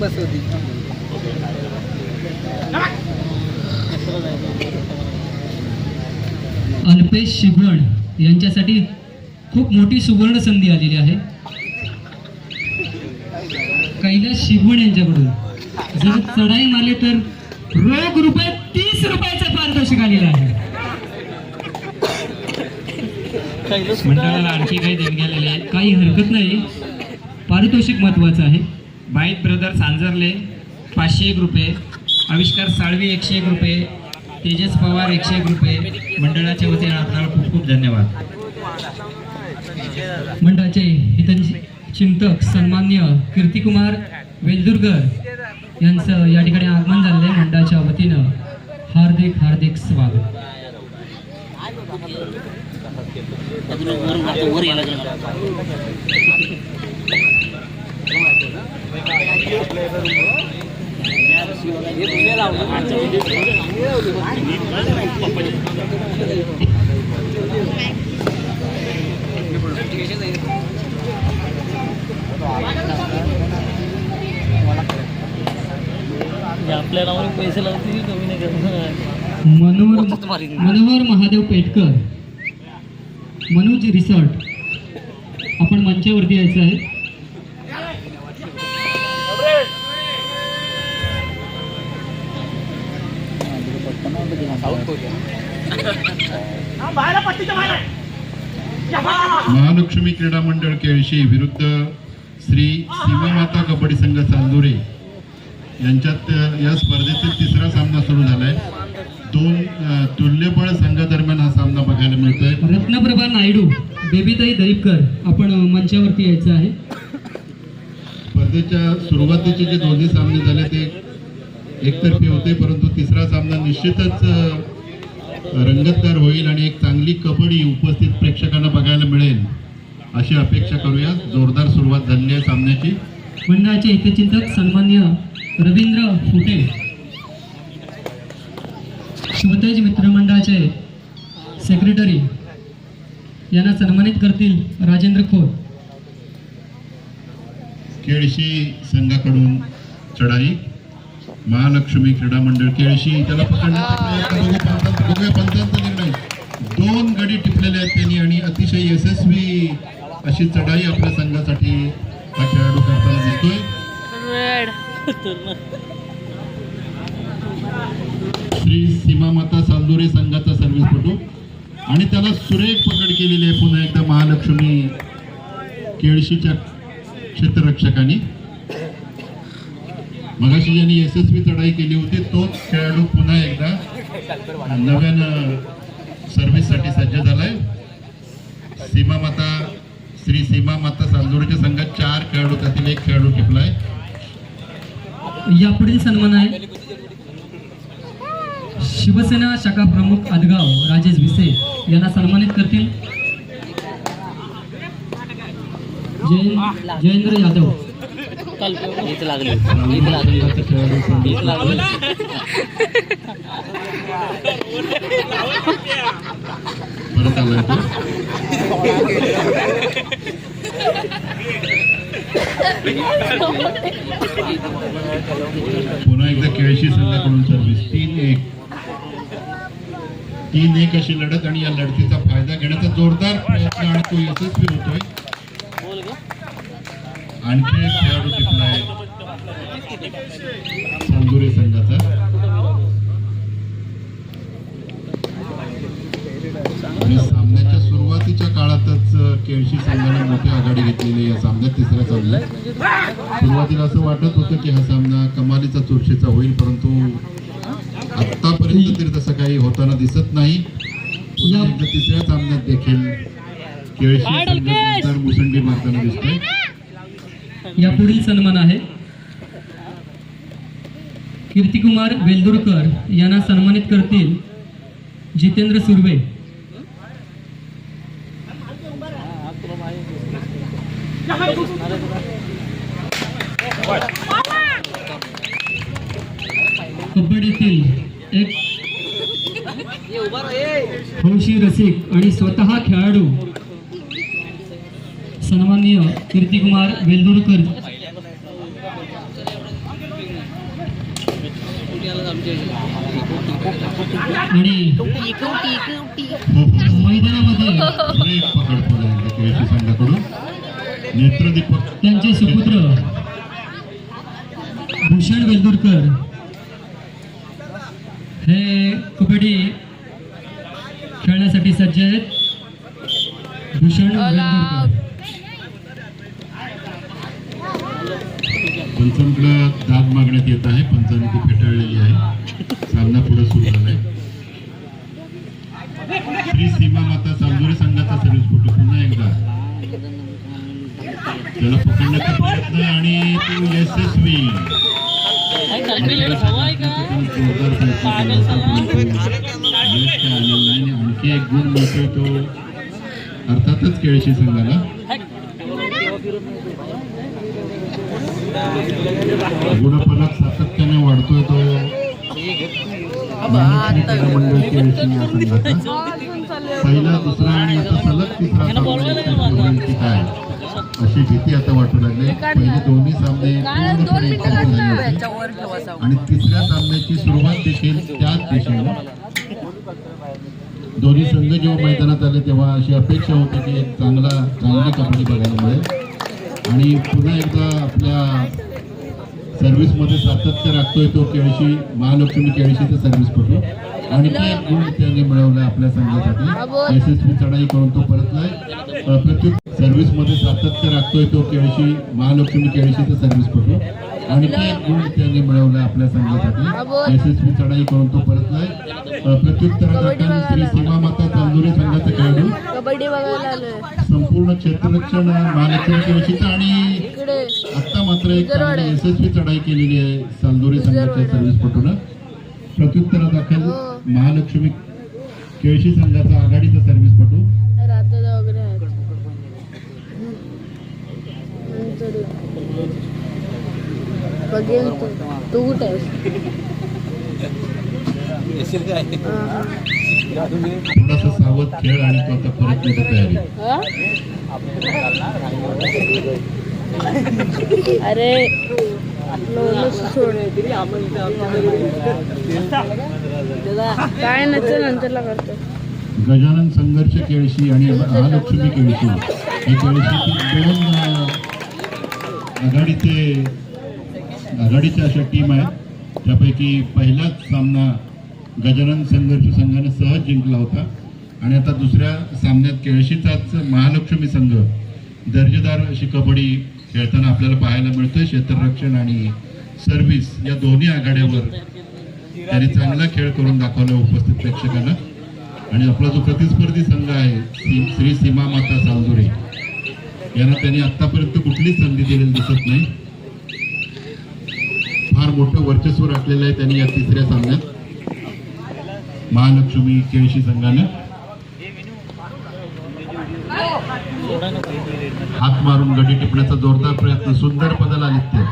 बस होती अल्पेश शिगवण यांच्यासाठी खूप मोठी सुवर्ण संधी आलेली आहे. कैलास शिगवण यांच्याकडून. जर चढाई मारली तर रोख रुपये तीस रुपयाचं पारितोषिक आलेलं आहे. मंडळाला आणखी काही देणगी आलेली काही हरकत नाही. पारितोषिक महत्वाचं आहे. बाईत ब्रदर सांजरले पाचशे एक रुपये. आविष्कार साळवी एकशे एक रुपये. तेजस पवार एकशे एक रुपये. मंडळाच्या वतीने आपल्याला खूप खूप धन्यवाद. मंडळाचे हितन चिंतक सन्मान्य कीर्तिकुमार वेलदुर्गर यांचं या ठिकाणी आगमन झालेलं आहे. मंडळाच्या वतीनं हार्दिक हार्दिक स्वागत. वर यायला आपल्या नावाने पैसे लावतील कमी नाही करणार? मनोहर मनोहर महादेव पेटकर. मनोज रिसॉर्ट. आपण मंचावरती यायचं आहे. महालक्ष्मी क्रीडा मंडळ केळशी विरुद्ध श्री सीमामाता कबड्डी संघ चांदुरे यांच्यात या स्पर्धेतील तिसरा सामना सुरू झालाय. दोन अ, तुल्यबळ संघादरम्यान हा सामना बघायला मिळतोय. रत्नप्रभा नायडू बेबीताई दरीपकर आपण मंचावरती यायचं आहे. स्पर्धेच्या सुरुवातीचे जे दोन्ही सामने झाले ते एकतर्फी होते परंतु तिसरा सामना निश्चितच रंगतदार होईल आणि एक चांगली कबड्डी उपस्थित प्रेक्षकांना बघायला मिळेल अशी अपेक्षा करूया. जोरदार सुरुवात झालेली आहे सामन्याची. मंडळाचे हितचिंतक सन्मान्य रवींद्र फुटे. शिवतेज मित्रमंडळाचे सेक्रेटरी यांना सन्मानित करतील राजेंद्र खोत. केळशी संघाकडून चढाई. महालक्ष्मी क्रीडा मंडळ केळशी त्याला पकडण्याचा पंचांचा निर्णय. दोन गडी टिपलेले आहेत त्यांनी आणि अतिशय यशस्वी अशी चढाई आपल्या संघासाठी हा खेळाडू करताना दिसतोय. श्री सीमामाता चांदोरे संघाचा सर्व्हिसपटू आणि त्याला सुरेख पकड केलेली आहे पुन्हा एकदा महालक्ष्मी केळशीच्या क्षेत्ररक्षकांनी. मगाशी ज्यांनी यशस्वी चढाई केली होती तोच खेळाडू पुन्हा एकदा नव्यानं सर्व्हिससाठी सज्ज झालाय. सीमा माता श्री सीमा माता चांदोरीच्या संघात चार खेळाडू त्यातील एक खेळाडू टिपलाय यापुढील सन्मान आहे. शिवसेना शाखा प्रमुख आदगाव राजेश भिसे यांना सन्मानित करतील. जयेंद्र यादव. पुन्हा एकदा केळशी संघाकडून सर्व्हिस तीन एक. तीन एक अशी लढत आणि या लढतीचा फायदा घेण्याचा जोरदार प्रयत्न आणि तो यशस्वी होतोय. आणखी एक खेळाडू टिपलाय चांदुरे संघाचा. आणि सामन्याच्या सुरुवातीच्या काळातच केळशी संघाने मोठी आघाडी घेतलेली या सामन्यात तिसऱ्या सामन्यात सुरुवातीला असं वाटत होतं की हा सामना कमालीचा चुरशीचा होईल परंतु आतापर्यंत तरी तसं काही होताना दिसत नाही. पुन्हा एकदा तिसऱ्या सामन्यात देखील केळशी मुसंडी मारताना दिसतोय. यापुढील सन्मान आहे. कीर्तिकुमार वेलदुरकर यांना सन्मानित करतील जितेंद्र सुर्वे. एक हौशी रसिक आणि स्वतः खेळाडू. सन्माननीय कीर्तिकुमार वेल्दुरकर आणि मैदानामध्ये त्यांचे सुपुत्र भूषण वेलदुरकर हे कबड्डी खेळण्यासाठी सज्ज आहेत. भूषण पंचांकडे दाद मागण्यात येत आहे. पंचांनी ती फेटाळलेली आहे. सामना पुढे सुरू झालाय. श्री सीमा माता चांदोरी संघाचा सर्व्हिस फोटो पुन्हा एकदा. त्याला पकडण्याचा प्रयत्न आणि तो यशस्वी. आणखी एक गुण मिळतोय तो अर्थातच केळशी संघाला. गुणफलक सातत्याने वाढतोय तो. मंडळ केळशी या संघाचा. पहिला दुसरा आणि आता सलग तिसरा काय अशी भीती आता वाटू लागली. पहिले दोन्ही सामने आणि तिसऱ्या सामन्याची सुरुवात देखील त्याच दिशेने. दोन्ही संघ जेव्हा मैदानात आले तेव्हा अशी अपेक्षा होती की एक चांगला चांगली कबड्डी बघायला मिळेल. आणि पुन्हा एकदा आपल्या सर्व्हिसमध्ये सातत्य राखतोय तो केळशी महालक्ष्मी केळशीचा सर्व्हिसपटू आणि गुण त्यांनी मिळवले आपल्या संघासाठी. यशस्वी चढाई करून तो परतलाय. अ, प्रत्युत सर्व्हिसमध्ये सातत्य राखतोय तो केळशी महालक्ष्मी केळशीचा सर्व्हिसपटू आणि ते गुण त्यांनी मिळवले आपल्या संघासाठी. यशस्वी चढाई करून तो परतलाय. अ, प्रत्युत्तरादाखल श्री सीमा माता चांदोरी संघाचा खेळाडू. संपूर्ण क्षेत्ररक्षण महालक्ष्मी केळशीचं आणि आता मात्र एक यशस्वी चढाई केलेली आहे सालदोरी संघाच्या सर्व्हिसपटून प्रत्युत्तरादाखल महालक्ष्मी केळशी संघाचा आघाडीचा सर्व्हिसपटू बघेल तू. कुठे हा, हा. थोडासा सावध खेळ आणि तो आता परत येते तयारी हा? अरे. काय नंतरला करतो. गजानन संघर्ष केळशी आणि महालक्ष्मी केळशी. हे केळशी दोन आघाडीचे आघाडीच्या अशा टीम आहेत. त्यापैकी पहिलाच सामना गजानन संघर्ष संघाने सहज जिंकला होता. आणि आता दुसऱ्या सामन्यात केळशीचाच महालक्ष्मी संघ दर्जेदार अशी कबड्डी खेळताना आपल्याला पाहायला मिळतंय क्षेत्ररक्षण आणि सर्व्हिस या दोन्ही आघाड्यावर त्यांनी चांगला खेळ करून दाखवला उपस्थित प्रेक्षकांना. आणि आपला जो प्रतिस्पर्धी संघ आहे श्री सीमा माता सालदुरे यांना त्यांनी आतापर्यंत कुठलीच संधी दिलेली दिसत नाही. फार मोठं वर्चस्व राखलेलं आहे त्यांनी या तिसऱ्या सामन्यात. महालक्ष्मी केळशी संघानं. हात मारून गडी टिपण्याचा जोरदार प्रयत्न सुंदर पदाला आले ते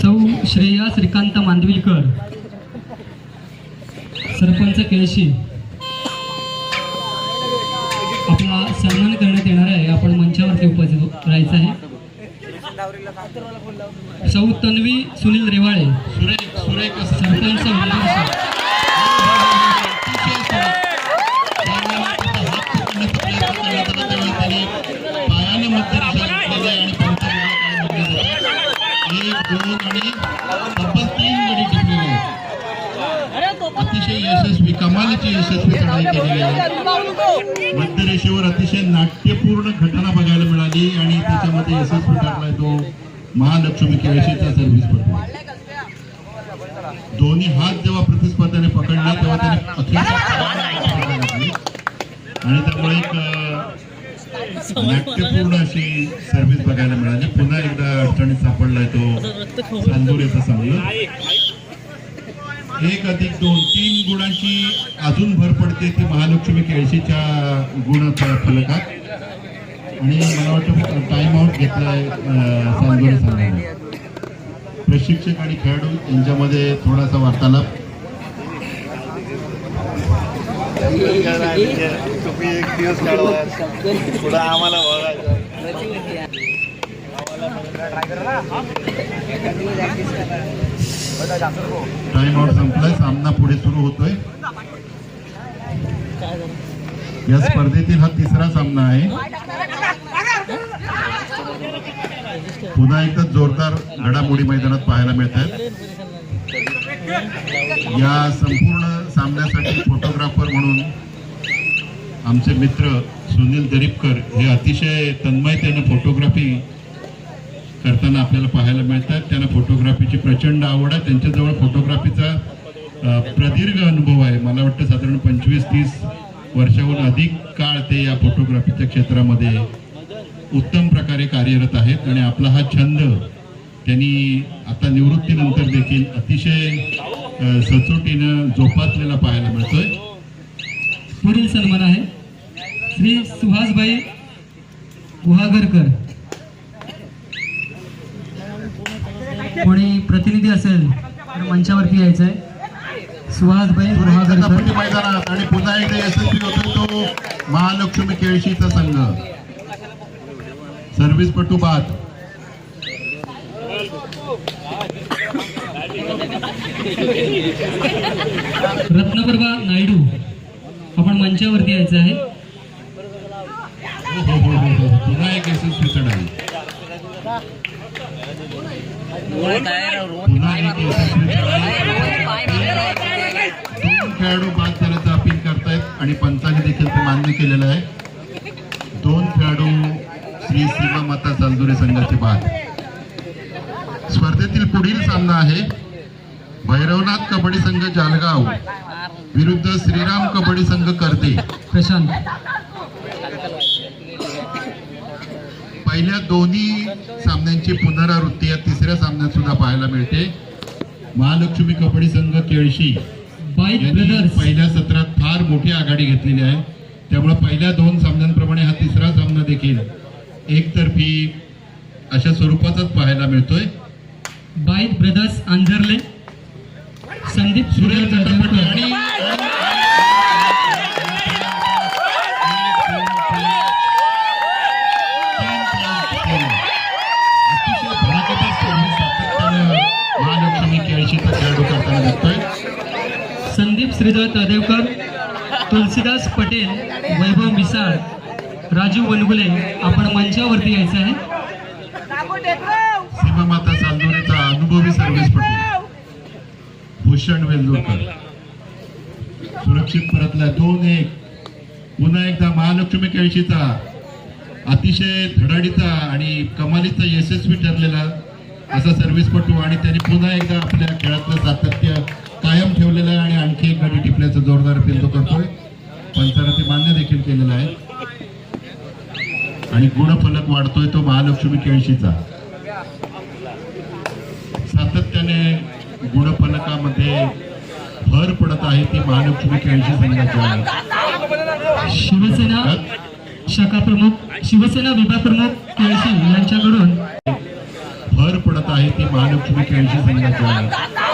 सौ श्रेया श्रीकांत मांदविलकर सरपंच केळशी. आपला सन्मान करण्यात येणार आहे आपण मंचावरती उपस्थित राहायचं आहे. सौ तन्वी सुनील रेवाळे. सुरेख सुरेख सरपंच यशस्वी यशस्वी चढाई केली आहे. मध्यरेषेवर अतिशय नाट्यपूर्ण घटना बघायला मिळाली आणि त्याच्यामध्ये यशस्वी टाकलाय तो महालक्ष्मी केळशीचा सर्व्हिस पडतो दोन्ही हात जेव्हा प्रतिस्पर्ध्याने पकडला तेव्हा त्याने अखेर आणि त्यामुळे एक नाट्यपूर्ण अशी सर्व्हिस बघायला मिळाली. पुन्हा एकदा अडचणीत सापडलाय तो चांदोरीचा संघ एक अधिक दोन तीन गुणांची अजून भर पडते ती महालक्ष्मी केळशीच्या गुण फलकात. आणि मला वाटतं टाइम आउट घेतलाय अं, सांगायला. प्रशिक्षक आणि खेळाडू यांच्यामध्ये थोडासा वार्तालाप. तुम्ही एक दिवस काढवा. पुढं आम्हाला टाइम आउट संपलाय. सामना पुढे सुरू होतोय. या स्पर्धेतील हा तिसरा सामना आहे. पुन्हा एकदा जोरदार घडामोडी मैदानात पाहायला मिळत आहेत या संपूर्ण सामन्यासाठी फोटोग्राफर म्हणून आमचे मित्र सुनील दरीपकर हे अतिशय तन्मयतेनं फोटोग्राफी करताना आपल्याला पाहायला मिळतात. त्यांना फोटोग्राफीची प्रचंड आवड आहे. त्यांच्याजवळ फोटोग्राफीचा प्रदीर्घ अनुभव आहे. मला वाटतं साधारण पंचवीस तीस वर्षाहून अधिक काळ ते या फोटोग्राफीच्या क्षेत्रामध्ये उत्तम प्रकारे कार्यरत आहेत. आणि आपला हा छंद त्यांनी आता निवृत्तीनंतर देखील अतिशय सचोटीनं जोपासलेला पाहायला मिळतोय. पुढील सन्मान आहे. श्री सुहासभाई गुहागरकर. कोणी प्रतिनिधी असेल तर मंचावरती यायचं आहे सुहासभाई कबड्डी मैदानात आणि पुन्हा एकदा यशस्वी होतो तो महालक्ष्मी केळशीचा संघ. सर्व्हिसपटू बाद. रत्नप्रभा नायडू आपण मंचावरती यायचं आहे. हो, हो, हो, हो, हो. पुन्हा एक यशस्वी चढाई पुन्हा एक यशस्वी चढाई दोन खेळाडू बाद झाल्याचं अपील करतायत आणि पंचाने देखील ते मान्य केलेलं आहे. दोन खेळाडू श्री सीमा माता चालदुरे संघाचे बाद. स्पर्धेतील पुढील सामना आहे भैरवनाथ कबड्डी संघ जालगाव. विरुद्ध श्रीराम कबड्डी संघ करते प्रशांत. पहिल्या दोन्ही सामन्यांची पुनरावृत्ती या तिसऱ्या सामन्यात सुद्धा पाहायला मिळते. महालक्ष्मी कबड्डी संघ केळशी बाईक यांनी ब्रदर्स. पहिल्या सत्रात फार मोठी आघाडी घेतलेली आहे. त्यामुळे पहिल्या दोन सामन्यांप्रमाणे हा तिसरा सामना देखील एकतर्फी अशा स्वरूपाचाच पाहायला मिळतोय. बाईक ब्रदर्स आंझरले संदीप जाधवकर आणि दिसतोय श्रीधर तदेवकर तुलसीदास पटेल वैभव मिसाळ राजू वनगुले आपण मंचावरती यायचं आहे. सीमामाता चांदोरेचा अनुभवी सर्विस भूषण वेलदोरकर. सुरक्षित परतला दोन एक. पुन्हा एकदा महालक्ष्मी केळशीचा अतिशय धडाडीचा आणि कमालीचा यशस्वी ठरलेला असा सर्व्हिसपटू आणि त्यांनी पुन्हा एकदा आपल्या खेळातलं सातत्य कायम ठेवलेलं आहे आणि आणखी एक गडी टिपण्याचा जोरदार अपील तो करतोय. पंचाला ते मान्य देखील केलेलं आहे. आणि गुणफलक वाढतोय तो महालक्ष्मी केळशीचा. सातत्याने गुणफलकामध्ये भर पडत आहे ती महालक्ष्मी केळशी संघाच्या शिवसेना शाखा प्रमुख शिवसेना विभाग प्रमुख केळशी यांच्याकडून भर पडत आहे ती महालक्ष्मी केळशी संघाच्या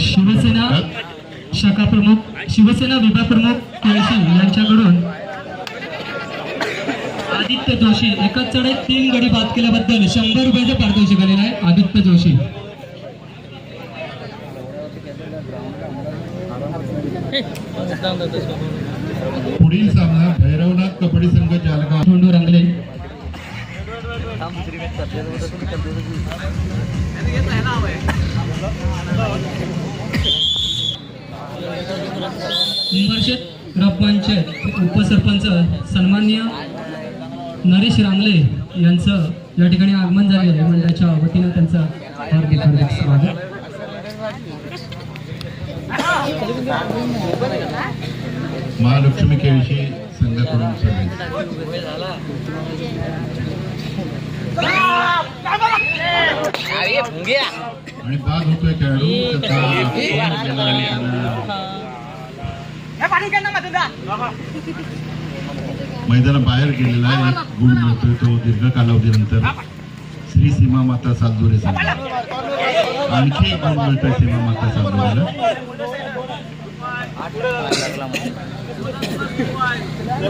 शिवसेना शाखा प्रमुख शिवसेना विभाग प्रमुख केळशी यांच्याकडून आदित्य जोशी एकाच चढाईत तीन गडी बाद केल्याबद्दल शंभर रुपयाचं पारितोषिक आलेलं आहे आदित्य जोशी. पुढील सामना भैरवनाथ कबड्डी संघ धोंडू रंगले. नरेश रांगले यांचं या ठिकाणी आगमन झालेलं आहे. मंडळाच्या वतीनं त्यांचं हार्दिक हार्दिक स्वागत. महालक्ष्मी केळशी संघाकडून आणि बाद होतोय खेळाडू मैदाना बाहेर गेलेला आहे. एक गुण मिळतोय तो दीर्घ कालावधीनंतर. श्री सीमा माता सातजुरे संघ आणखी एक गुण मिळतोय सीमा माता सातजुरेला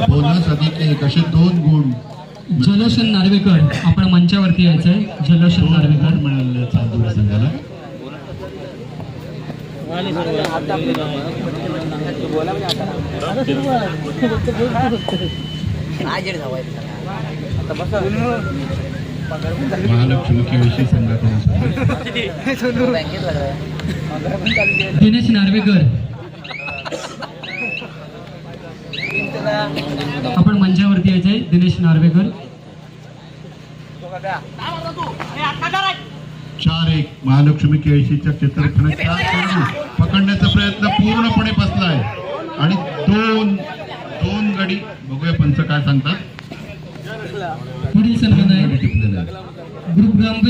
बोनस अधिक एक असे दोन गुण. जलोशन नार्वेकर आपण मंचावरती यायचंय. जलोशन नार्वेकर. मिळाले सातजुरे संघाला. महालक्ष्मी दिनेश नार्वेकर. आपण मंचावरती यायचंय दिनेश नार्वेकर. चार एक. महालक्ष्मी केळशीच्या चेंडू पकडण्याचा प्रयत्न पूर्णपणे बसलाय. आणि दोन दोन गडी बघूया पंच काय सांगतात. पुढील संघ दोन आहे ग्रुप ग्राम